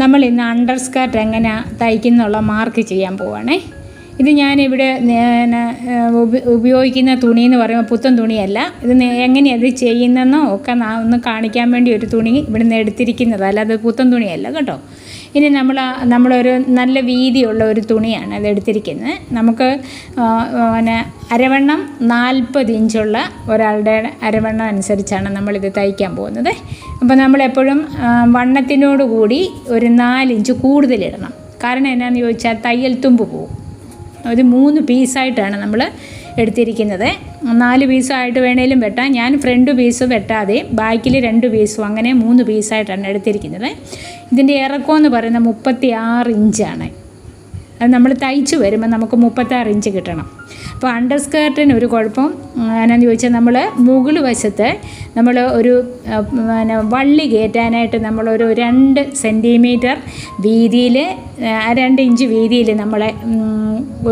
നമ്മൾ ഇന്ന് under skirt എങ്ങനെ തയ്ക്കുന്നുള്ള മാർക്ക് ചെയ്യാൻ പോവാണേ. ഇത് ഞാനിവിടെ ഉപയോഗിക്കുന്ന തുണി എന്ന് പറയുമ്പോൾ പുത്തൻ തുണിയല്ല. ഇത് എങ്ങനെയാണ് ഇത് ചെയ്യുന്നതെന്നോ ഒക്കെ ഒന്ന് കാണിക്കാൻ വേണ്ടി ഒരു തുണി ഇവിടുന്ന് എടുത്തിരിക്കുന്നത് അല്ലാതെ പുത്തൻ തുണിയല്ല കേട്ടോ. ഇനി നമ്മൾ നമ്മളൊരു നല്ല വീതിയുള്ള ഒരു തുണിയാണ് അത് എടുത്തിരിക്കുന്നത്. നമുക്ക് പിന്നെ അരവണ്ണം നാൽപ്പത് ഇഞ്ചുള്ള ഒരാളുടെ അരവണ്ണം അനുസരിച്ചാണ് നമ്മളിത് തയ്ക്കാൻ പോകുന്നത്. അപ്പോൾ നമ്മളെപ്പോഴും വണ്ണത്തിനോട് കൂടി ഒരു നാലിഞ്ച് കൂടുതലിടണം കാരണം എന്നാന്ന് ചോദിച്ചാൽ തയ്യൽ തുമ്പ് പോവും. ഒരു മൂന്ന് പീസായിട്ടാണ് നമ്മൾ എടുത്തിരിക്കുന്നത്. നാല് പീസായിട്ട് വേണേലും വെട്ടാം. ഞാൻ ഫ്രണ്ട് പീസ് വെട്ടാതെ ബാക്കിൽ രണ്ട് പീസും അങ്ങനെ മൂന്ന് പീസായിട്ടാണ് എടുത്തിരിക്കുന്നത്. ഇതിന്റെ ഇറക്കം എന്ന് പറയുന്നത് മുപ്പത്തി ആറ് ഇഞ്ചാണ് അത് നമ്മൾ തയ്ച്ച് വരുമ്പോൾ നമുക്ക് മുപ്പത്താറ് ഇഞ്ച് കിട്ടണം. അപ്പോൾ അണ്ടർ സ്കേർട്ടിന് ഒരു കുഴപ്പം എന്നാന്ന് ചോദിച്ചാൽ നമ്മൾ മുകൾ വശത്ത് നമ്മൾ ഒരു പിന്നെ വള്ളി കയറ്റാനായിട്ട് നമ്മളൊരു രണ്ട് സെന്റിമീറ്റർ വീതിയിൽ രണ്ട് ഇഞ്ച് വീതിയിൽ നമ്മളെ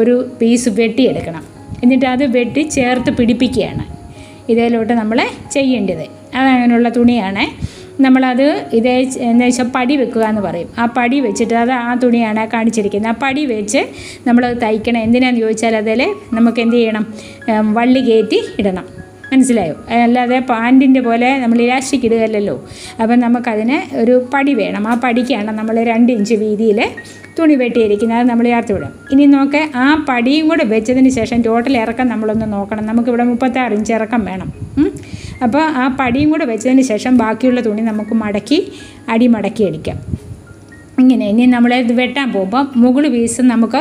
ഒരു പീസ് വെട്ടിയെടുക്കണം. എന്നിട്ട് അത് വെട്ടി ചേർത്ത് പിടിപ്പിക്കുകയാണ്. ഇതിലോട്ട് നമ്മൾ ചെയ്യേണ്ടത്. അതങ്ങനെയുള്ള തുണിയാണ്. നമ്മളത് ഇതേ എന്ന് വെച്ചാൽ പടി വെക്കുക എന്ന് പറയും. ആ പടി വെച്ചിട്ട് അത് ആ തുണിയാണ് കാണിച്ചിരിക്കുന്നത്. ആ പടി വെച്ച് നമ്മളത് തയ്ക്കണം. എന്തിനാന്ന് ചോദിച്ചാൽ അതിൽ നമുക്ക് എന്ത് ചെയ്യണം? വള്ളി കയറ്റി ഇടണം. മനസ്സിലായോ? അല്ലാതെ പാന്റിന്റെ പോലെ നമ്മൾ ഇലാസ്റ്റിക് ഇടുകയല്ലോ അപ്പം നമുക്കതിന് ഒരു പടി വേണം. ആ പടിക്കാണ് നമ്മൾ രണ്ട് ഇഞ്ച് വീതിയിൽ തുണി വെട്ടിയിരിക്കുന്നത്. അത് നമ്മൾ ചേർത്ത് വിടും ഇനി നോക്കെ ആ പടിയും കൂടെ വെച്ചതിന് ശേഷം ടോട്ടൽ ഇറക്കം നമ്മളൊന്ന് നോക്കണം. നമുക്കിവിടെ മുപ്പത്താറ് ഇഞ്ച് ഇറക്കം വേണം. അപ്പോൾ ആ പടിയും കൂടെ വെച്ചതിന് ശേഷം ബാക്കിയുള്ള തുണി നമുക്ക് മടക്കി അടിമടക്കി അടിക്കാം. ഇങ്ങനെ ഇനി നമ്മൾ ഇത് വെട്ടാൻ പോകുമ്പോൾ മുകൾ പീസ് നമുക്ക്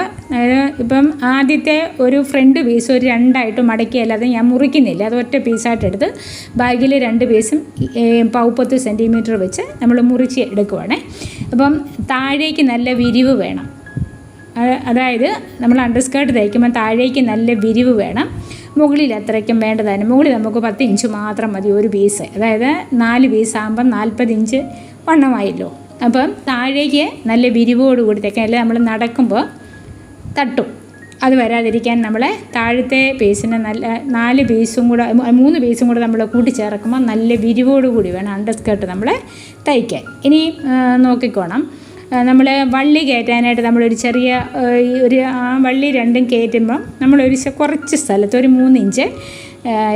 ഇപ്പം ആദ്യത്തെ ഒരു ഫ്രണ്ട് പീസ് ഒരു രണ്ടായിട്ട് മടക്കി അല്ലാതെ ഞാൻ മുറിക്കുന്നില്ല. അത് ഒറ്റ പീസായിട്ട് എടുത്ത് ബാഗിൽ രണ്ട് പീസും പൗപ്പത്ത് സെന്റിമീറ്റർ വെച്ച് നമ്മൾ മുറിച്ച് എടുക്കുവാണേ. അപ്പം താഴേക്ക് നല്ല വിരിവ് വേണം. അതായത് നമ്മൾ അണ്ടർസ്കേർട്ട് തയ്ക്കുമ്പോൾ താഴേക്ക് നല്ല വിരിവ് വേണം. മുകളിൽ അത്രയ്ക്കും വേണ്ടതാണ് മുകളിൽ നമുക്ക് പത്ത് ഇഞ്ച് മാത്രം മതി ഒരു പീസ് അതായത് നാല് പീസ് ആകുമ്പം നാൽപ്പത് ഇഞ്ച് വണ്ണമായല്ലോ. അപ്പം താഴേക്ക് നല്ല വിരിവോടുകൂടി തേക്കാം നമ്മൾ നടക്കുമ്പോൾ തട്ടും. അത് വരാതിരിക്കാൻ നമ്മൾ താഴത്തെ പീസിനെ നല്ല നാല് പീസും കൂടെ മൂന്ന് പീസും കൂടെ നമ്മൾ കൂട്ടിച്ചേർക്കുമ്പോൾ നല്ല വിരിവോടുകൂടി വേണം അണ്ടർസ്കേർട്ട് നമ്മൾ തയ്ക്കാൻ. ഇനി നോക്കിക്കോണം. നമ്മൾ വള്ളി കയറ്റാനായിട്ട് നമ്മളൊരു ചെറിയ ഒരു ആ വള്ളി രണ്ടും കയറ്റുമ്പം നമ്മളൊരു കുറച്ച് സ്ഥലത്ത് ഒരു മൂന്ന് ഇഞ്ച്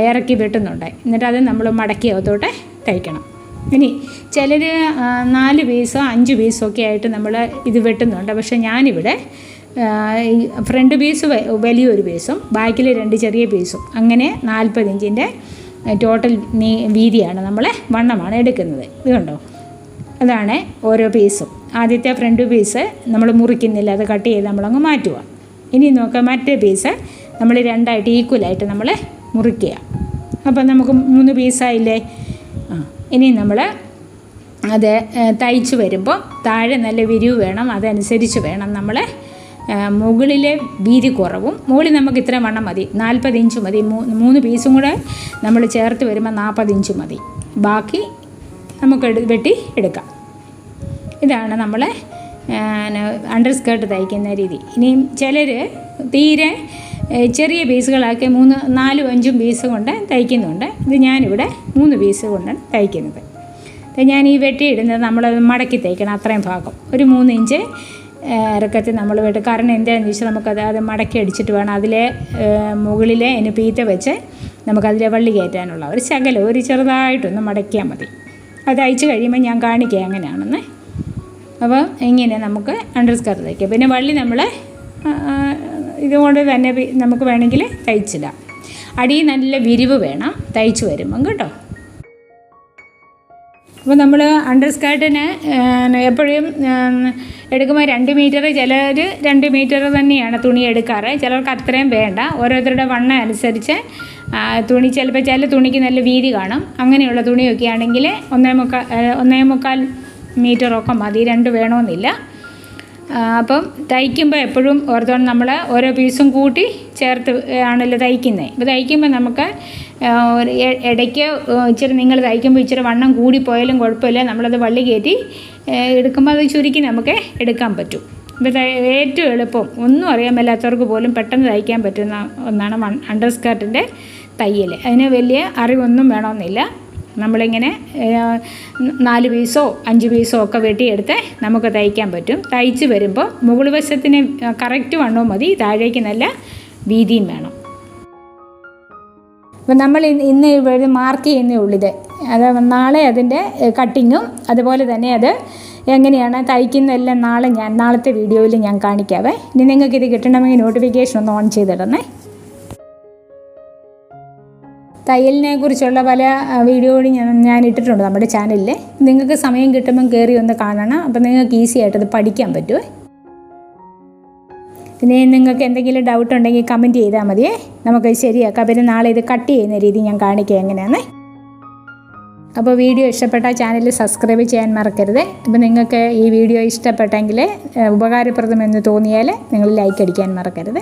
ഇറക്കി വെട്ടുന്നുണ്ട്. എന്നിട്ട് അത് നമ്മൾ മടക്കി അകത്തോട്ട് തയ്ക്കണം. ഇനി ചിലർ നാല് പീസോ അഞ്ച് പീസോ ഒക്കെ ആയിട്ട് നമ്മൾ ഇത് വെട്ടുന്നുണ്ട്. പക്ഷേ ഞാനിവിടെ ഫ്രണ്ട് പീസ് വലിയൊരു പീസും ബാക്കിൽ രണ്ട് ചെറിയ പീസും അങ്ങനെ നാൽപ്പത് ഇഞ്ചിന്റെ ടോട്ടൽ നീ വീതിയാണ് നമ്മൾ വണ്ണമാണ് എടുക്കുന്നത്. ഇത് കണ്ടോ? അതാണ് ഓരോ പീസും. ആദ്യത്തെ ഫ്രണ്ട് പീസ് നമ്മൾ മുറിക്കുന്നില്ല അത് കട്ട് ചെയ്ത് നമ്മളങ്ങ് മാറ്റുക. ഇനി നോക്കാം മറ്റേ പീസ് നമ്മൾ രണ്ടായിട്ട് ഈക്വലായിട്ട് നമ്മൾ മുറിക്കുക. അപ്പം നമുക്ക് മൂന്ന് പീസായില്ലേ? ഇനി നമ്മൾ അത് തയ്ച്ച് വരുമ്പോൾ താഴെ നല്ല വിരിവ് വേണം അതനുസരിച്ച് വേണം നമ്മൾ മുകളിലെ വീതി കുറവും. മുകളിൽ നമുക്ക് ഇത്ര വണ്ണം മതി. നാൽപ്പത് ഇഞ്ച് മതി. മൂന്ന് പീസും കൂടെ നമ്മൾ ചേർത്ത് വരുമ്പോൾ നാൽപ്പത് ഇഞ്ച് മതി. ബാക്കി നമുക്ക് വെട്ടി എടുക്കാം. ഇതാണ് നമ്മൾ അണ്ടർ സ്കേർട്ട് തയ്ക്കുന്ന രീതി. ഇനിയും ചിലർ തീരെ ചെറിയ പീസുകളാക്കി മൂന്ന് നാലും അഞ്ചും പീസ് കൊണ്ട് തയ്ക്കുന്നുണ്ട്. ഇത് ഞാനിവിടെ മൂന്ന് പീസ് കൊണ്ടാണ് തയ്ക്കുന്നത്. ഞാൻ ഈ വെട്ടിയിടുന്നത് നമ്മൾ മടക്കി തയ്ക്കണം അത്രയും ഭാഗം. ഒരു മൂന്ന് ഇഞ്ച് ഇറക്കത്തിൽ നമ്മൾ വെട്ടും കാരണം എന്താണെന്ന് ചോദിച്ചാൽ നമുക്കത് അത് മടക്കി അടിച്ചിട്ട് വേണം. അതിലെ മുകളിലെ അതിന് പീറ്റ വെച്ച് നമുക്കതിലെ വള്ളി കയറ്റാനുള്ള ഒരു ശകലം ഒരു ചെറുതായിട്ടൊന്ന് മടക്കിയാൽ മതി. അത് അയച്ചു കഴിയുമ്പോൾ ഞാൻ കാണിക്കാം എങ്ങനെയാണെന്ന്. അപ്പോൾ ഇങ്ങനെ നമുക്ക് അണ്ടർ സ്കർട്ട് തയ്ക്കാം പിന്നെ വള്ളി നമ്മൾ ഇതുകൊണ്ട് തന്നെ നമുക്ക് വേണമെങ്കിൽ തയ്ച്ചിടാം. അടി നല്ല വിരിവ് വേണം തയ്ച്ച് വരുമ്പം കേട്ടോ. അപ്പോൾ നമ്മൾ അണ്ടർ സ്കേർട്ടിന് എപ്പോഴും എടുക്കുമ്പോൾ രണ്ട് മീറ്റർ ചിലർ രണ്ട് മീറ്റർ തന്നെയാണ് തുണി എടുക്കാറ്. ചിലർക്ക് അത്രയും വേണ്ട. ഓരോരുത്തരുടെ വണ്ണം അനുസരിച്ച് തുണി ചിലപ്പോൾ ചില തുണിക്ക് നല്ല വീതി കാണും. അങ്ങനെയുള്ള തുണിയൊക്കെ ആണെങ്കിൽ ഒന്നേ മുക്കാൽ ഒന്നേ മുക്കാൽ മീറ്ററൊക്കെ മതി. രണ്ട് വേണമെന്നില്ല അപ്പം തയ്ക്കുമ്പോൾ എപ്പോഴും ഓർത്തോണം നമ്മൾ ഓരോ പീസും കൂട്ടി ചേർത്ത് ആണല്ലോ തയ്ക്കുന്നത് ഇപ്പോൾ തയ്ക്കുമ്പോൾ നമുക്ക് ഇടയ്ക്ക് ഇച്ചിരി നിങ്ങൾ തയ്ക്കുമ്പോൾ ഇച്ചിരി വണ്ണം കൂടിപ്പോയാലും കുഴപ്പമില്ല. നമ്മളത് വള്ളി കയറ്റി എടുക്കുമ്പോൾ അത് ചുരുക്കി നമുക്ക് എടുക്കാൻ പറ്റും. ഇപ്പോൾ ഏറ്റവും എളുപ്പം ഒന്നും അറിയാൻ മേലാത്തവർക്ക് പോലും പെട്ടെന്ന് തയ്ക്കാൻ പറ്റുന്ന ഒന്നാണ് വൺ അണ്ടർ സ്കേർട്ടിന്റെ തയ്യൽ അതിന് വലിയ അറിവൊന്നും വേണമെന്നില്ല. നമ്മളിങ്ങനെ നാല് പീസോ അഞ്ച് പീസോ ഒക്കെ വെട്ടിയെടുത്ത് നമുക്ക് തയ്ക്കാൻ പറ്റും. തയ്ച്ച് വരുമ്പോൾ മുകൾ വശത്തിന് കറക്റ്റ് വണ്ണവും മതി താഴേക്ക് നല്ല വീതിയും വേണം. അപ്പം നമ്മൾ ഇന്ന് ഇവിടെ മാർക്ക് ചെയ്യുന്നേ ഉള്ളിത് അത് നാളെ അതിന്റെ കട്ടിങ്ങും അതുപോലെ തന്നെ അത് എങ്ങനെയാണ് തയ്ക്കുന്നതെല്ലാം നാളെ ഞാൻ നാളത്തെ വീഡിയോയിൽ ഞാൻ കാണിക്കാവേ. ഇനി നിങ്ങൾക്ക് ഇത് കിട്ടണമെങ്കിൽ നോട്ടിഫിക്കേഷൻ ഒന്ന് ഓൺ ചെയ്തിടണേ. തയ്യലിനെ കുറിച്ചുള്ള പല വീഡിയോകളും ഞാൻ ഞാൻ ഇട്ടിട്ടുണ്ട് നമ്മുടെ ചാനലിൽ നിങ്ങൾക്ക് സമയം കിട്ടുമ്പം കയറി ഒന്ന് കാണണം. അപ്പം നിങ്ങൾക്ക് ഈസി ആയിട്ട് അത് പഠിക്കാൻ പറ്റുമേ പിന്നെ നിങ്ങൾക്ക് എന്തെങ്കിലും ഡൗട്ട് ഉണ്ടെങ്കിൽ കമന്റ് ചെയ്താൽ മതിയേ. നമുക്ക് ശരിയാക്കാം. പിന്നെ നാളെ ഇത് കട്ട് ചെയ്യുന്ന രീതി ഞാൻ കാണിക്കാം എങ്ങനെയാണ് അപ്പോൾ വീഡിയോ ഇഷ്ടപ്പെട്ട ചാനൽ സബ്സ്ക്രൈബ് ചെയ്യാൻ മറക്കരുത്. അപ്പോൾ നിങ്ങൾക്ക് ഈ വീഡിയോ ഇഷ്ടപ്പെട്ടെങ്കിൽ ഉപകാരപ്രദമെന്ന് തോന്നിയാൽ നിങ്ങൾ ലൈക്ക് അടിക്കാൻ മറക്കരുത്.